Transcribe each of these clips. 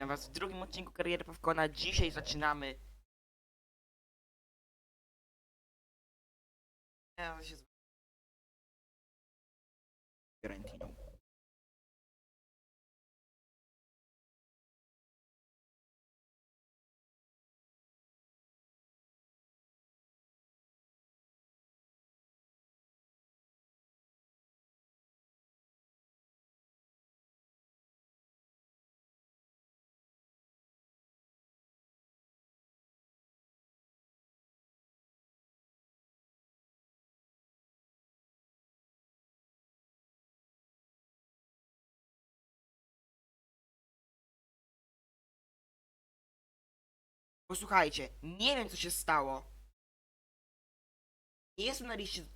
Witam was w drugim odcinku Kariery Pawkona. Dzisiaj zaczynamy... Ja się z... Posłuchajcie, nie wiem co się stało. Nie jestem na liście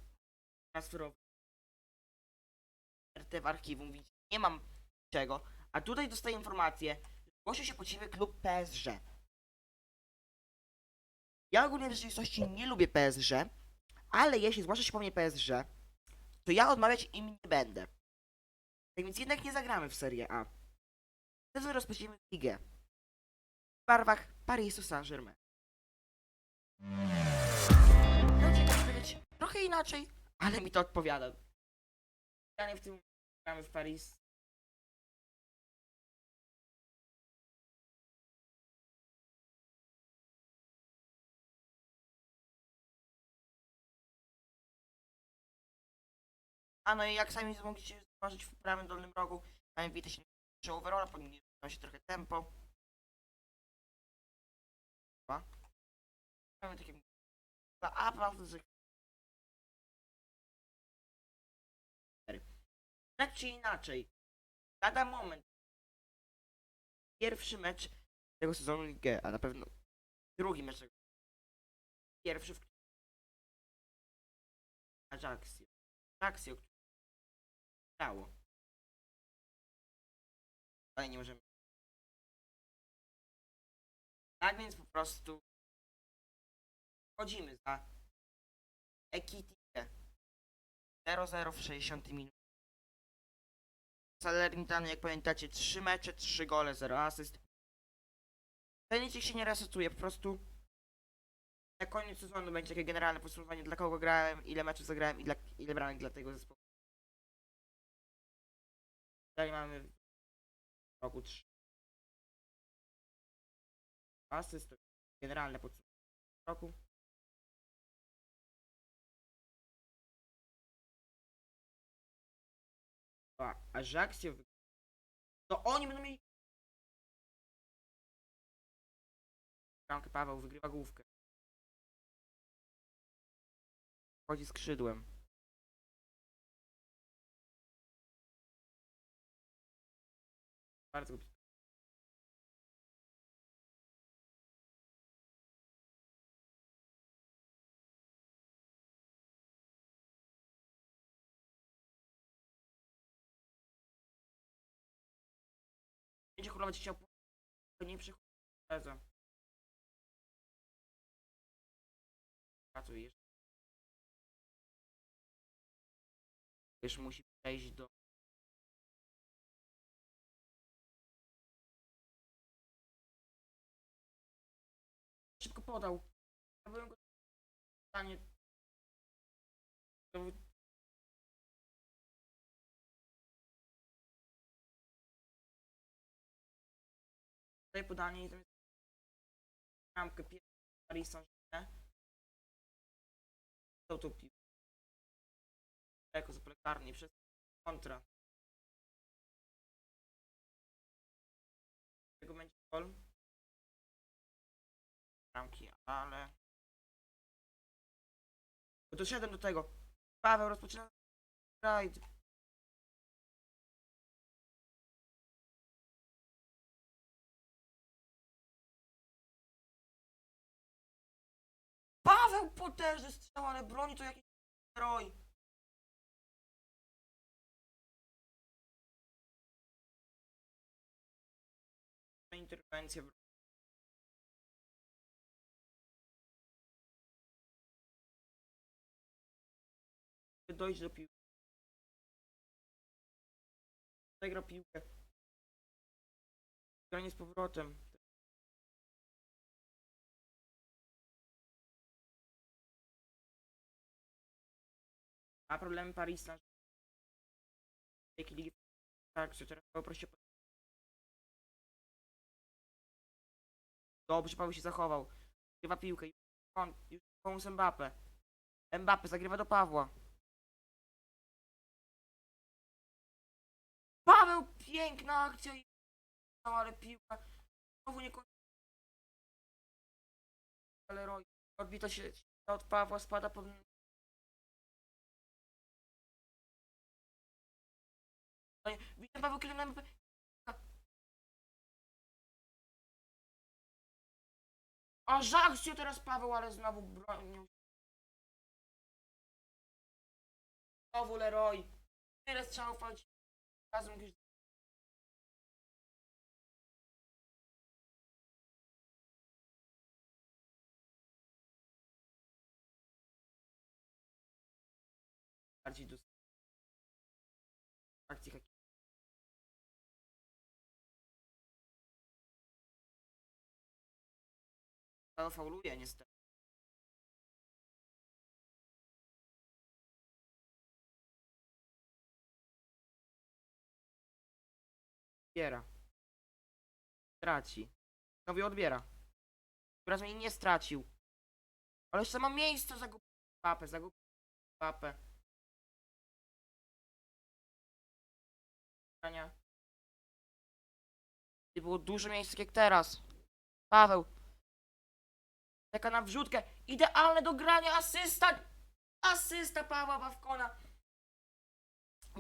transferowej. RT w archiwum, widzicie, nie mam czego. A tutaj dostaję informację, że zgłosił się po ciebie klub PSG. Ja ogólnie w rzeczywistości nie lubię PSG, ale jeśli zgłasza się po mnie PSG, to ja odmawiać im nie będę. Tak więc jednak nie zagramy w Serie A. Wtedy rozpoczniemy ligę barwach Parisu Saint-Germain. Ludzie tak powiedzieć trochę inaczej, ale mi to odpowiada. Ja nie w tym gramy w Paris. A no i jak sami mogliście zauważyć w prawym dolnym rogu, mamy wite się overalla, pomimo się trochę tempo. Dwa. Mamy takie... A, prawda, że... Tak czy inaczej, lada moment. Pierwszy mecz tego sezonu Ligę, a na pewno drugi mecz tego. Pierwszy w Ajaxio. Ajaxio, który grało. Ale nie możemy. Tak więc po prostu wchodzimy za Ekitikę 0-0 w 60 minut. Salernitany, jak pamiętacie, 3 mecze, 3 gole, 0 asyst. Licznik się nie resetuje, po prostu na koniec sezonu będzie takie generalne podsumowanie, dla kogo grałem, ile meczów zagrałem i dla, ile bramek dla tego zespołu. Dalej mamy w roku 3 asyst, to generalne podsumowanie roku. A Ajaxio wy... To oni będą mieli... Bramkę Paweł wygrywa główkę. Chodzi skrzydłem. Bardzo będzie królować chciał to nie przychodzi Jezu. Pracuj jeszcze. Już musi przejść do szybko podał. Ja byłem go w stanie Tutaj podanie i zamiast bramkę pierwszy Paris Saint-Germain. To tu pił. Jako zaplekarnie przez kontra. Tego będzie gol. Bramki, ale... Bo doszedłem do tego. Paweł rozpoczyna rajd. Paweł potężny strzał, ale broni to jakiś heroj. Interwencja. w- Dojść do piłki. Zagra piłkę. Granie z powrotem. Ma problemy Paris Saint Jakie ligi tak, że teraz poproszę Dobrze, Paweł się zachował. Zagrywa piłkę. On, już pomógł Mbappe. Mbappe zagrywa do Pawła. Paweł, piękna akcja. No, ale piłka. Znowu nie. Ale Roy. Odbito się od Pawła, spada pod... Paweł kiedy na Mbappe. A żach się teraz Paweł, ale znowu bronił. Znowu Leroy. Tyle strzałów falci. Razem jakieś... Bardziej. Fauluje niestety. Odbiera. Traci. Znowu odbiera. Teraz mnie nie stracił. Ale jeszcze ma miejsce zagubił papę, zagubił papę. Gdy było dużo miejsca jak teraz. Paweł. Czeka na wrzutkę. Idealne do grania. Asysta. Asysta Pawła Bawkona.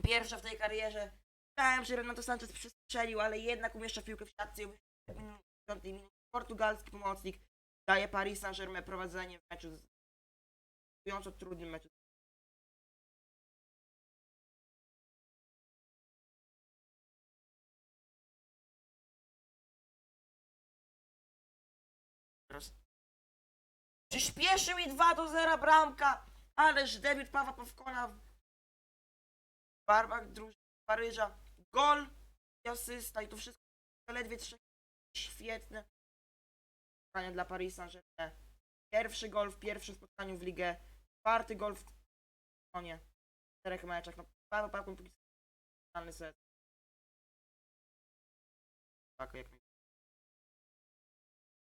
Pierwsza w tej karierze. Myślałem, że Renato Sanchez przestrzelił, ale jednak umieszcza piłkę w siatce. i w 5 minut portugalski pomocnik daje Paris Saint-Germain prowadzenie w meczu z trudnym meczu. Teraz Przyspieszył i 2 do 0 bramka! Ależ debiut Pawła Pawkona w barwach Paryża. Gol i asysta i to wszystko zaledwie trzy świetne spotkanie dla Paris Saint-Germain. Pierwszy gol w pierwszym spotkaniu w ligę, czwarty gol w sezonie, w czterech meczach. No, Paweł Pawkon póki co set. Tak, jak mi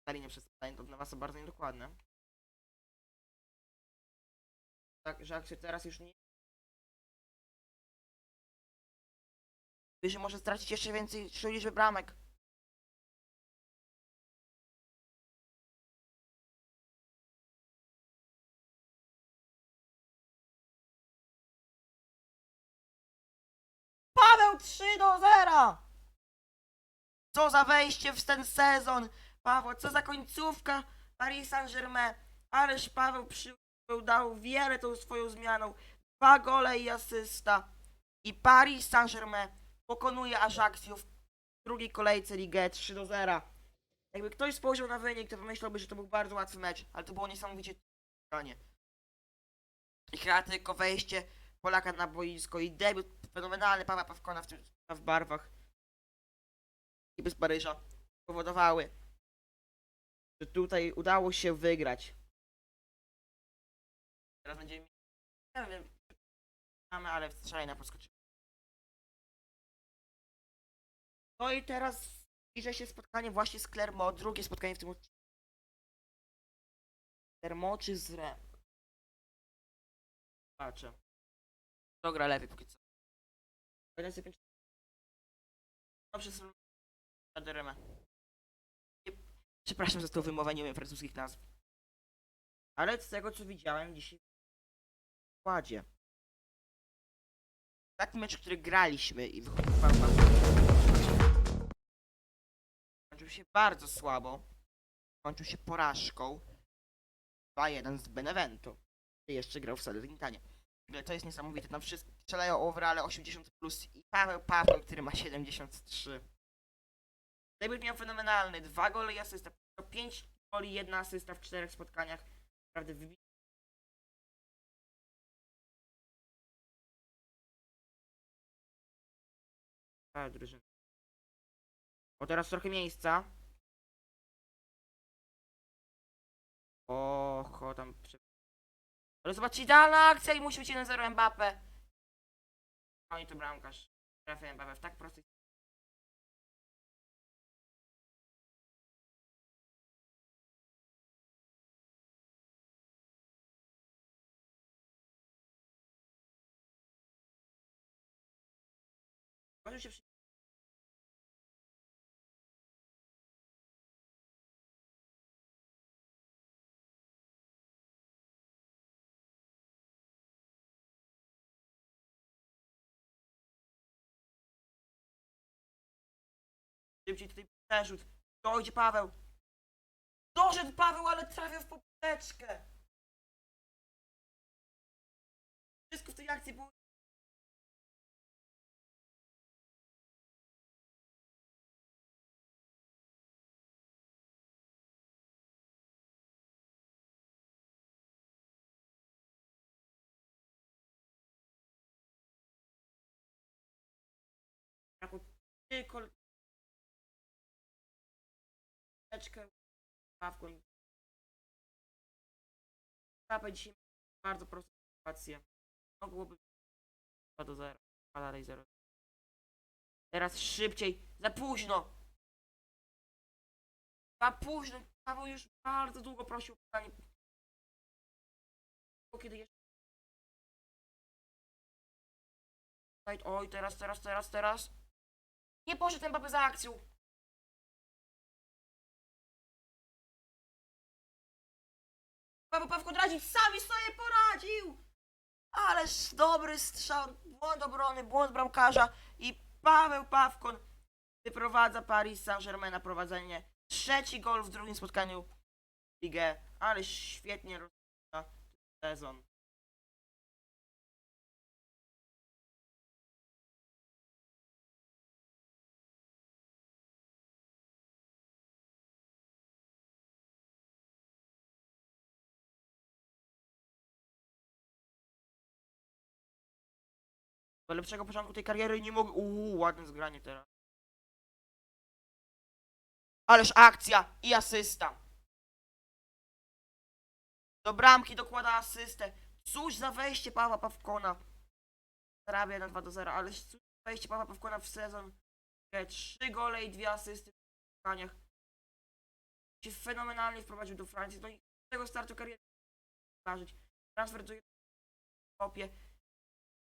na linię przez to dla was są bardzo niedokładne. Tak, że akcja teraz już nie że może stracić jeszcze więcej liczby bramek. Paweł 3 do 0! Co za wejście w ten sezon! Paweł, co za końcówka Paris Saint-Germain! Ależ Paweł przyjął, dał wiele tą swoją zmianą. Dwa gole i asysta. I Paris Saint-Germain pokonuje Ajaxiu w drugiej kolejce Ligę 3 do 0. Jakby ktoś spojrzał na wynik, to pomyślałby, że to był bardzo łatwy mecz, ale to było niesamowicie granie. I chyba tylko wejście Polaka na boisko i debiut fenomenalny Pawła Pawkona w, tym, w barwach i bez Paryża powodowały, że tutaj udało się wygrać. Teraz będziemy nie wiem, mamy, ale strzelaj na podskoczy. No i teraz zbliża się spotkanie właśnie z Clermont, drugie spotkanie w tym odcinku. Clermont czy z Rem? Patrzę. Kto gra lepiej póki co? Przez Remę. Przepraszam za to wymowę, nie wiem francuskich nazw. Ale z tego co widziałem dzisiaj składzie. Taki mecz, który graliśmy i Kończył się bardzo słabo. Kończył się porażką. 2-1 z Benevento. I jeszcze grał w Salernitanie. To jest niesamowite. Tam wszyscy strzelają overale 80 plus i Paweł Paweł, który ma 73. Debiut miał fenomenalny. Dwa gole i asysta. 5 goli, jedna asysta w czterech spotkaniach. Naprawdę Cała drużyna. O, teraz trochę miejsca. Oho, tam... Ale zobaczcie, idealna akcja i musi być 1-0 Mbappe. Oni to bramkarz. Trafia Mbappe w tak prosty się. Szybciej tutaj przerzut. Dojdzie Paweł. Doszedł Paweł, ale trafia w poprzeczkę. Wszystko w tej akcji było poprzeczkę ławką. Klapę dzisiaj bardzo prostą sytuację. Mogłoby 2 do 0, a dalej 0. Teraz szybciej, za późno. Za późno. Paweł już bardzo długo prosił o pytanie. Kiedy jeszcze Oj, teraz, teraz, teraz, teraz. Nie poszedł Mbappé za akcją. Paweł Pawko Dradzic sami sobie poradził. Ależ dobry strzał, błąd obrony, błąd bramkarza i Paweł Pawkon wyprowadza Paris Saint-Germain na prowadzenie. Trzeci gol w drugim spotkaniu ligę, ale świetnie rozpoczyna sezon. Do lepszego początku tej kariery nie mogę. Uuu, ładne zgranie teraz. Ależ akcja i asysta. Do bramki dokłada asystę. Cóż za wejście Pawła Pawkona. Zarabia na 2 do 0, ale cóż za wejście Pawła Pawkona w sezon. Trzy gole i dwie asysty w spotkaniach. Się fenomenalnie wprowadził do Francji. No i z tego startu kariery zdarzyć. Transfer do Europie.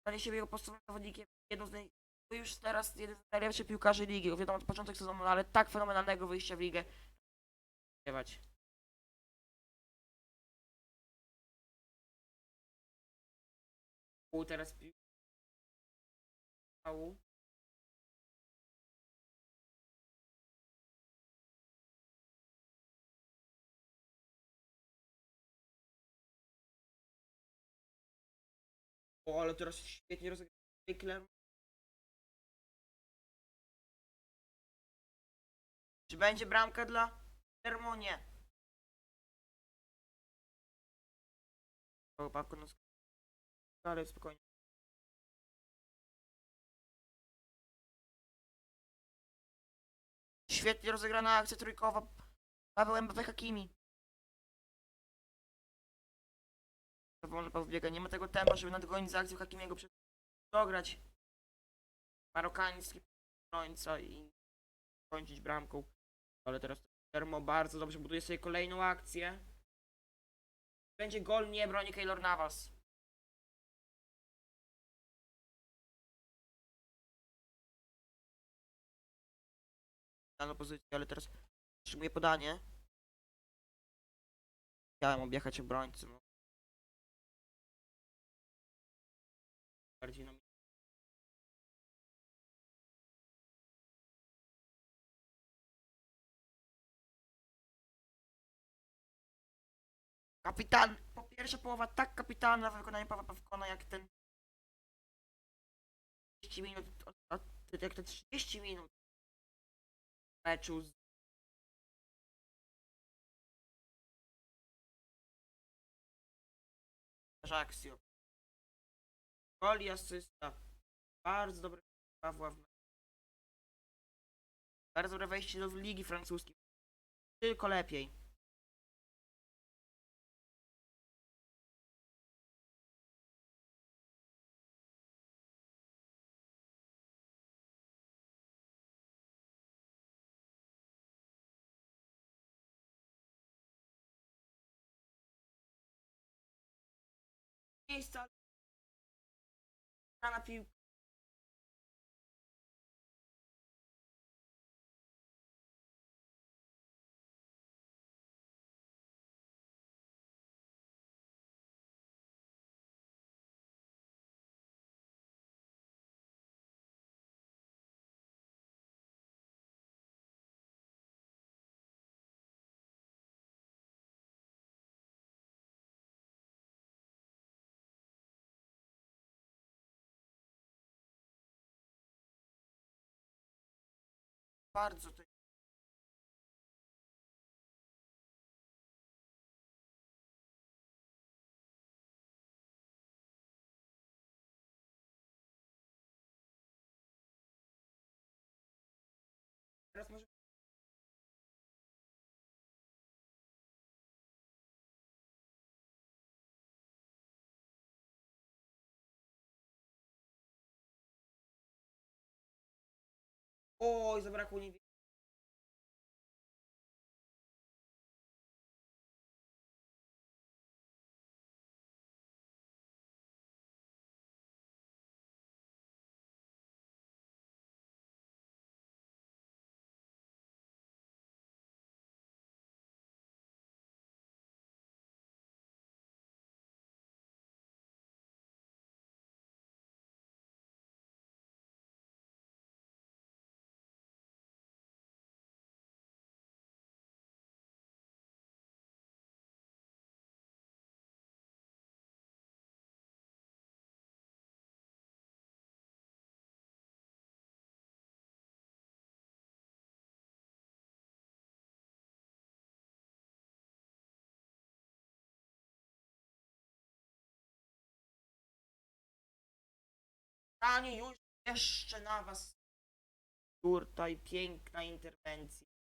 Stanie się jego podstawowym zawodnikiem. Jedną z naj... już teraz jeden z najlepszych piłkarzy ligi. Wiadomo, to początek sezonu, ale tak fenomenalnego wyjścia w ligę. Śpiewać. U, teraz pił... O, ale teraz świetnie rozegrał Clermont. Czy będzie bramka dla Clermonie? O, Pawko, no ale spokojnie. Świetnie rozegrana akcja trójkowa. Paweł Mbappé Hakimi. To może. Nie ma tego tempa, żeby nadgonić za akcją Hakimiego przed dograć marokański obrońca i kończyć bramką. Ale teraz Termo bardzo dobrze buduje sobie kolejną akcję. Będzie gol, nie broni Keylor Navas. Daną pozycję, ale teraz otrzymuje podanie. Chciałem objechać obrońcę. Bardziej Kapitan, po pierwsza połowa tak kapitalna w wykonaniu Pawła Pawkona jak ten 30 minut, jak te 30 minut meczu z Ajaxio. Gol i asysta. Bardzo dobry Pawła w Bardzo dobre wejście do ligi francuskiej. Tylko lepiej. Miejsca. Na piłkę. Bardzo Oj, zabrakło nie Panie, już jeszcze na was. Tutaj piękna interwencja.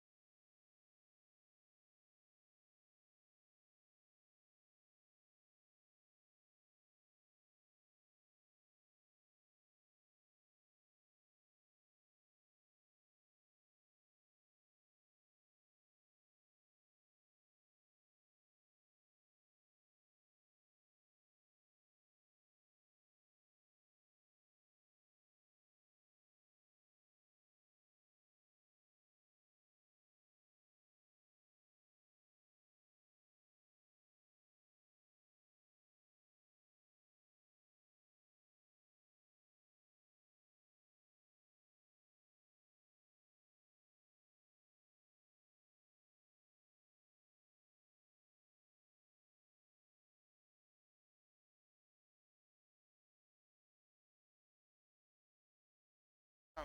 A.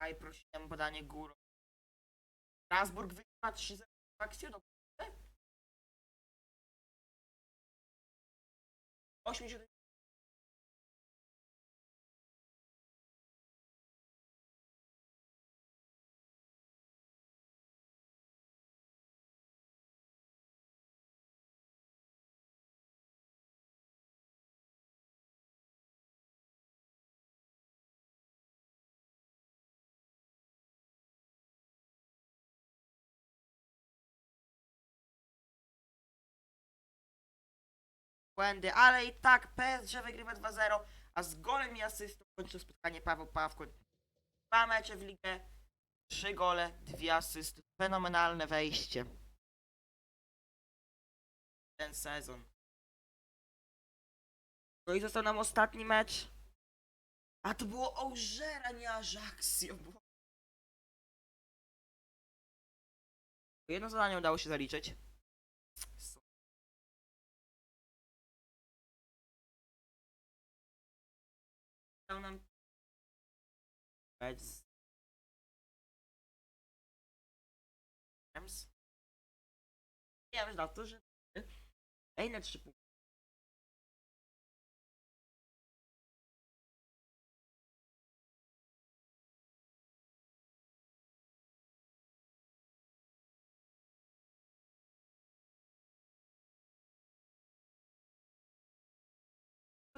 Aj, prosiłem podanie górą. Strasburg wygrywa 3-0 akcję, dobrze? 80 błędy, ale i tak PSG wygrywa 2-0, a z golem i asystą kończy spotkanie Paweł Pawko. Dwa mecze w ligę, trzy gole, dwie asysty. Fenomenalne wejście. Ten sezon. No i został nam ostatni mecz. A to było Ołżera, nie Ajaxio. Było... Jedno zadanie udało się zaliczyć. Então, nome. vamos vamos dar tudo to że... Ej, na trzy punkty.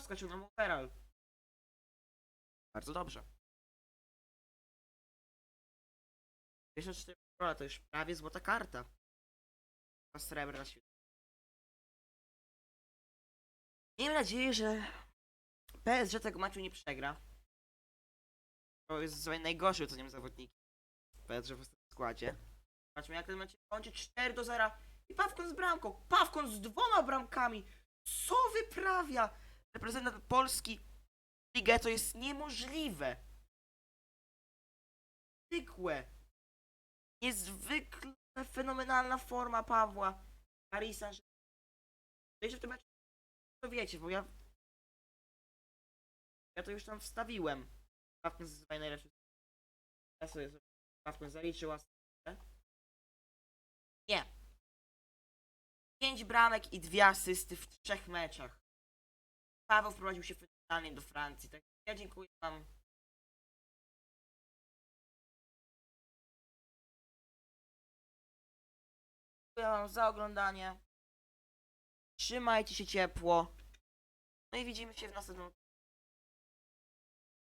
Skoczył nam. Bardzo dobrze. 54 rola to już prawie złota karta. A srebrna. Miejmy nadzieję, że PSG tego meczu nie przegra. To jest sobie najgorszy oceniem zawodniki. PSG w ostatnim składzie. Zobaczmy jak ten się kończy 4 do 0. I Pawkon z bramką. Pawkon z dwoma bramkami. Co wyprawia? Reprezentant Polski ligę to jest niemożliwe. Zwykłe. Niezwykle fenomenalna forma Pawła. Marisa. że- Jeszcze w tym meczu to wiecie, bo ja ja to już tam wstawiłem. Pawkon z swoje najlepsze. Ja sobie sobie- Pawkon zaliczył asystę. Nie. Pięć bramek i dwie asysty w trzech meczach. Paweł wprowadził się fenomenalnie do Francji. Tak, ja dziękuję wam. Dziękuję wam za oglądanie. Trzymajcie się ciepło. No i widzimy się w następnym